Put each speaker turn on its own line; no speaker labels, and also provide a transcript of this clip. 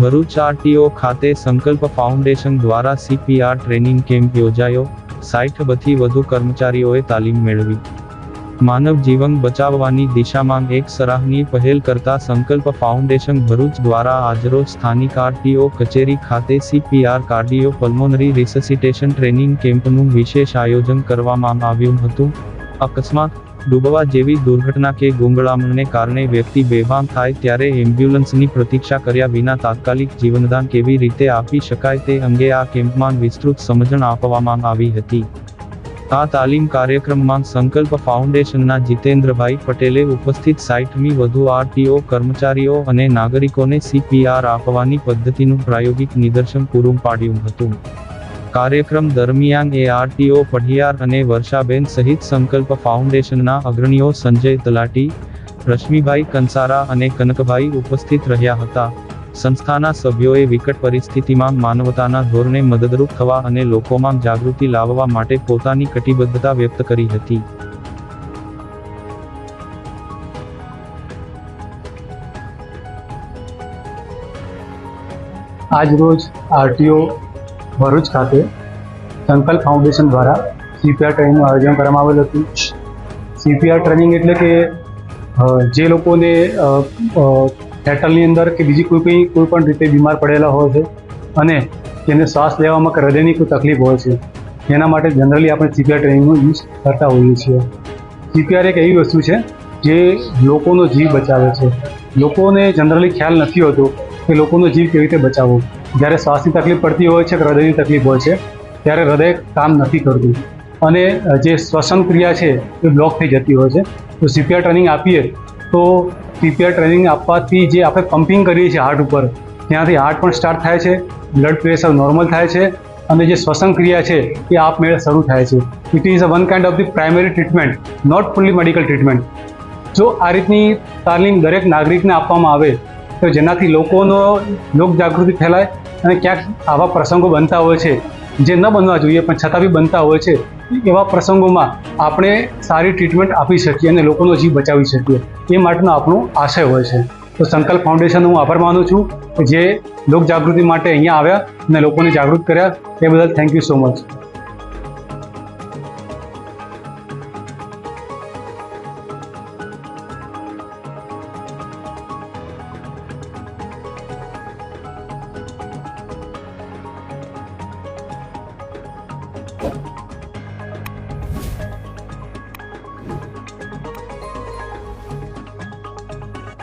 Bharuch RTO ખાતે સંકલ્પ foundation દ્વારા સીપીઆર ટ્રેનિંગ કેમ્પ યોજાયો. સાઠ બથી વધુ કર્મચારીઓએ તાલીમ મેળવી. માનવ જીવન બચાવવાની દિશામાં એક સરાહનીય પહેલ કરતા સંકલ્પ ફાઉન્ડેશન ભરૂચ દ્વારા આજરોજ સ્થાનિક આરટીઓ કચેરી ખાતે CPR cardio pulmonary resuscitation training કેમ્પનું વિશેષ આયોજન કરવામાં આવ્યું હતું. અકસ્માત ડૂબવા જેવી દુર્ઘટના કે ગોંગળામણને કારણે વ્યક્તિ બેભાન થાય ત્યારે એમ્બ્યુલન્સની પ્રતીક્ષા કર્યા વિના તાત્કાલિક જીવનદાન કેવી રીતે આપી શકાય તે અંગે આ કેમ્પમાં વિસ્તૃત સમજણ આપવામાં આવી હતી. આ તાલીમ કાર્યક્રમમાં સંકલ્પ ફાઉન્ડેશનના જીતેન્દ્રભાઈ પટેલે ઉપસ્થિત સાઠમી વધુ આરટીઓ કર્મચારીઓ અને નાગરિકોને સીપીઆર આપવાની પદ્ધતિનું પ્રાયોગિક નિદર્શન પૂરું પાડ્યું હતું. કાર્યક્રમ દરમિયાન એઆરટીઓ પઢિયાર અને વર્ષાબેન સહિત સંકલ્પ ફાઉન્ડેશનના અગ્રણીઓ સંજય તલાટી, રશ્મિભાઈ કંસારા અને કનકભાઈ ઉપસ્થિત રહ્યા હતા. સંસ્થાના સભ્યોએ વિકટ પરિસ્થિતિમાં માનવતાના ધોરણે મદદરૂપ થવા અને લોકોમાં જાગૃતિ લાવવા માટે પોતાની કટિબદ્ધતા વ્યક્ત કરી હતી.
આજરોજ આરટીઓ ભરૂચ ખાતે સંકલ્પ ફાઉન્ડેશન દ્વારા સીપીઆર ટ્રેનિંગનું આયોજન કરવામાં આવેલું હતું. સીપીઆર ટ્રેનિંગ એટલે કે જે લોકોને અ, અંદર કે બીજી કોઈ કંઈ કોઈ પણ રીતે બીમાર પડેલા હોય છે અને તેને શ્વાસ લેવામાં કે હૃદયની કોઈ તકલીફ હોય છે એના માટે જનરલી આપણે સીપીઆર ટ્રેનિંગનો યુઝ કરતા હોઈએ છીએ. સીપીઆર એક એવી વસ્તુ છે જે લોકોનો જીવ બચાવે છે. લોકોને જનરલી ખ્યાલ નથી હોતો કે લોકોનો જીવ કેવી રીતે બચાવવો. જ્યારે શ્વાસની તકલીફ પડતી હોય છે કે હૃદયની તકલીફ હોય છે, ત્યારે હૃદય કામ નથી કરતું. અને જે શ્વસન ક્રિયા છે, એ બ્લોક થઈ જતી હોય છે. તો સીપીઆર ટ્રેનિંગ આપીએ, તો સીપીઆર ટ્રેનિંગ આપવાથી જે આપણે પમ્પિંગ કરીએ છીએ હાર્ટ ઉપર, ત્યાંથી હાર્ટ પણ સ્ટાર્ટ થાય છે બ્લડ પ્રેશર નોર્મલ થાય છે, અને જે શ્વસન ક્રિયા છે, એ આપમેળે શરૂ થાય છે. It is a one kind of the primary treatment not fully medical treatment જો આ રીતની તાલીમ દરેક નાગરિકને આપવામાં આવે તો જેનાથી લોકોનો લોક જાગૃતિ ફેલાય અને ક્યાંક આવા પ્રસંગો બનતા હોય છે, જે ન બનવા જોઈએ પણ છતાં બી બનતા હોય છે, એવા પ્રસંગોમાં આપણે સારી ટ્રીટમેન્ટ આપી શકીએ અને લોકોનો જીવ બચાવી શકીએ. એ માટેનો આપણો આશય હોય છે. તો સંકલ્પ ફાઉન્ડેશનનો હું આભાર માનું છું જે લોક જાગૃતિ માટે અહીંયા આવ્યા અને લોકોને જાગૃત કર્યા. એ બદલ થેન્ક યુ સો મચ